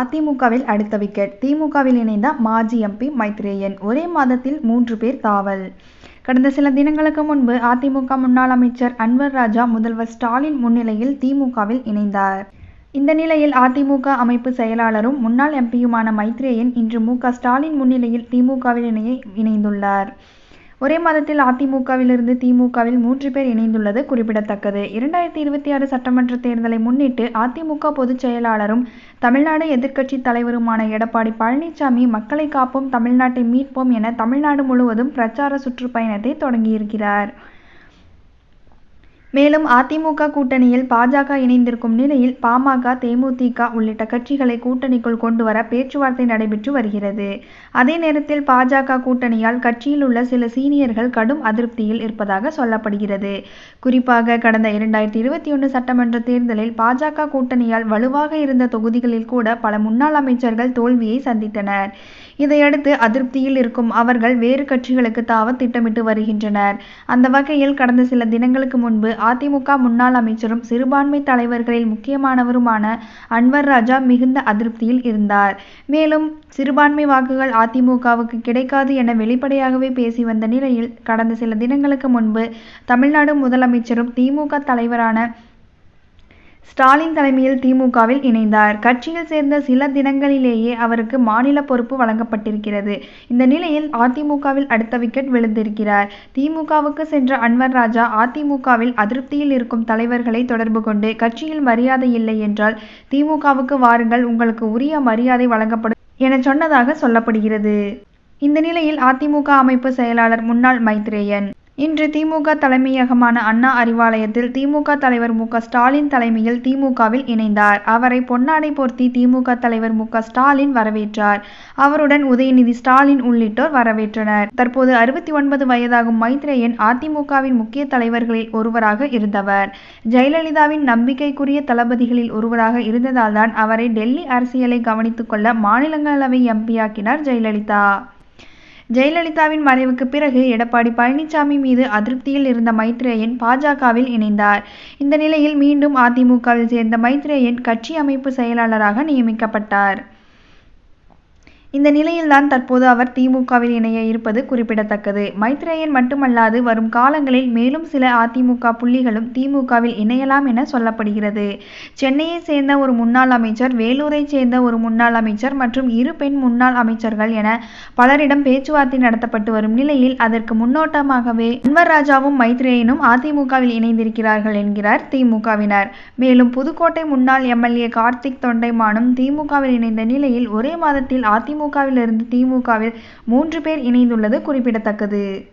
அதிமுகவில் அடுத்த விக்கெட் திமுகவில் இணைந்த மாஜி எம்பி மைத்ரேயன். ஒரே மாதத்தில் மூன்று பேர் தாவல். கடந்த சில தினங்களுக்கு முன்பு அதிமுக முன்னாள் அமைச்சர் அன்வர் ராஜா முதல்வர் ஸ்டாலின் முன்னிலையில் திமுகவில் இணைந்தார். இந்த நிலையில் அதிமுக அமைப்பு செயலாளரும் முன்னாள் எம்பியுமான மைத்ரேயன் இன்று மு ஸ்டாலின் முன்னிலையில் திமுகவில் இணைய இணைந்துள்ளார். ஒரே மாதத்தில் அதிமுகவிலிருந்து திமுகவில் மூன்று பேர் இணைந்துள்ளது குறிப்பிடத்தக்கது. இரண்டாயிரத்தி இருபத்தி ஆறு சட்டமன்ற தேர்தலை முன்னிட்டு அதிமுக பொதுச் செயலாளரும் தமிழ்நாடு எதிர்க்கட்சி தலைவருமான எடப்பாடி பழனிசாமி மக்களை காப்போம் தமிழ்நாட்டை மீட்போம் என தமிழ்நாடு முழுவதும் பிரச்சார சுற்றுப்பயணத்தை தொடங்கியிருக்கிறார். மேலும் அதிமுக கூட்டணியில் பாஜக இணைந்திருக்கும் நிலையில் பாமக தேமுதிக உள்ளிட்ட கட்சிகளை கூட்டணிக்குள் கொண்டுவர பேச்சுவார்த்தை நடைபெற்று வருகிறது. அதே நேரத்தில் பாஜக கூட்டணியால் கட்சியில் உள்ள சில சீனியர்கள் கடும் அதிருப்தியில் இருப்பதாக சொல்லப்படுகிறது. குறிப்பாக கடந்த இரண்டாயிரத்தி இருபத்தி ஒன்று சட்டமன்ற தேர்தலில் பாஜக கூட்டணியால் வலுவாக இருந்த தொகுதிகளில் கூட பல முன்னாள் அமைச்சர்கள் தோல்வியை சந்தித்தனர். இதையடுத்து அதிருப்தியில் இருக்கும் அவர்கள் வேறு கட்சிகளுக்கு தாவ திட்டமிட்டு வருகின்றனர். அந்த வகையில் கடந்த சில தினங்களுக்கு முன்பு அதிமுக முன்னாள் அமைச்சரும் சிறுபான்மை தலைவர்களில் முக்கியமானவருமான அன்வர் ராஜா மிகுந்த அதிருப்தியில் இருந்தார். மேலும் சிறுபான்மை வாக்குகள் அதிமுகவுக்கு கிடைக்காது என வெளிப்படையாகவே பேசி வந்த நிலையில் கடந்த சில தினங்களுக்கு முன்பு தமிழ்நாடு முதலமைச்சரும் திமுக தலைவரான ஸ்டாலின் தலைமையில் திமுகவில் இணைந்தார். கட்சியில் சேர்ந்த சில தினங்களிலேயே அவருக்கு மாநில பொறுப்பு வழங்கப்பட்டிருக்கிறது. இந்த நிலையில் அதிமுகவில் அடுத்த விக்கெட் விழுந்திருக்கிறார். திமுகவுக்கு சென்ற அன்வர் ராஜா அதிமுகவில் அதிருப்தியில் இருக்கும் தலைவர்களை தொடர்பு கொண்டு கட்சியில் மரியாதை இல்லை என்றால் திமுகவுக்கு வாருங்கள் உங்களுக்கு உரிய மரியாதை வழங்கப்படும் என சொன்னதாக சொல்லப்படுகிறது. இந்த நிலையில் அதிமுக அமைப்பு செயலாளர் முன்னாள் மைத்ரேயன் இன்று திமுக தலைமையகமான அண்ணா அறிவாலயத்தில் திமுக தலைவர் மு ஸ்டாலின் தலைமையில் திமுகவில் இணைந்தார். அவரை பொன்னாடை போர்த்தி திமுக தலைவர் மு ஸ்டாலின் வரவேற்றார். அவருடன் உதயநிதி ஸ்டாலின் உள்ளிட்டோர் வரவேற்றனர். தற்போது அறுபத்தி ஒன்பது வயதாகும் மைத்ரேயன் அதிமுகவின் முக்கிய தலைவர்களில் ஒருவராக இருந்தவர். ஜெயலலிதாவின் நம்பிக்கைக்குரிய தளபதிகளில் ஒருவராக இருந்ததால்தான் அவரை டெல்லி அரசியலை கவனித்துக் கொள்ள மாநிலங்களவை எம்பியாக்கினார் ஜெயலலிதா. ஜெயலலிதாவின் மறைவுக்கு பிறகு எடப்பாடி பழனிசாமி மீது அதிருப்தியில் இருந்த மைத்ரேயன் பாஜகவில் இணைந்தார். இந்த நிலையில் மீண்டும் அதிமுகவில் சேர்ந்த மைத்ரேயன் கட்சி அமைப்பு செயலாளராக நியமிக்கப்பட்டார். இந்த நிலையில்தான் தற்போது அவர் திமுகவில் இணைய இருப்பது குறிப்பிடத்தக்கது. மைத்ரேயன் மட்டுமல்லாது வரும் காலங்களில் மேலும் சில அதிமுக புள்ளிகளும் திமுகவில் இணையலாம் என சொல்லப்படுகிறது. சென்னையை சேர்ந்த ஒரு முன்னாள் அமைச்சர் வேலூரை சேர்ந்த ஒரு முன்னாள் அமைச்சர் மற்றும் இரு பெண் முன்னாள் அமைச்சர்கள் என பலரிடம் பேச்சுவார்த்தை நடத்தப்பட்டு வரும் நிலையில் அதற்கு முன்னோட்டமாகவே அன்வர் ராஜாவும் மைத்ரேயனும் அதிமுகவில் இணைந்திருக்கிறார்கள் என்கிறார் திமுகவினர். மேலும் புதுக்கோட்டை முன்னாள் எம்எல்ஏ கார்த்திக் தொண்டைமானும் திமுகவில் இணைந்த நிலையில் ஒரே மாதத்தில் அதிமுக அதிமுகவிலிருந்து திமுகவில் மூன்று பேர் இணைந்துள்ளது குறிப்பிடத்தக்கது.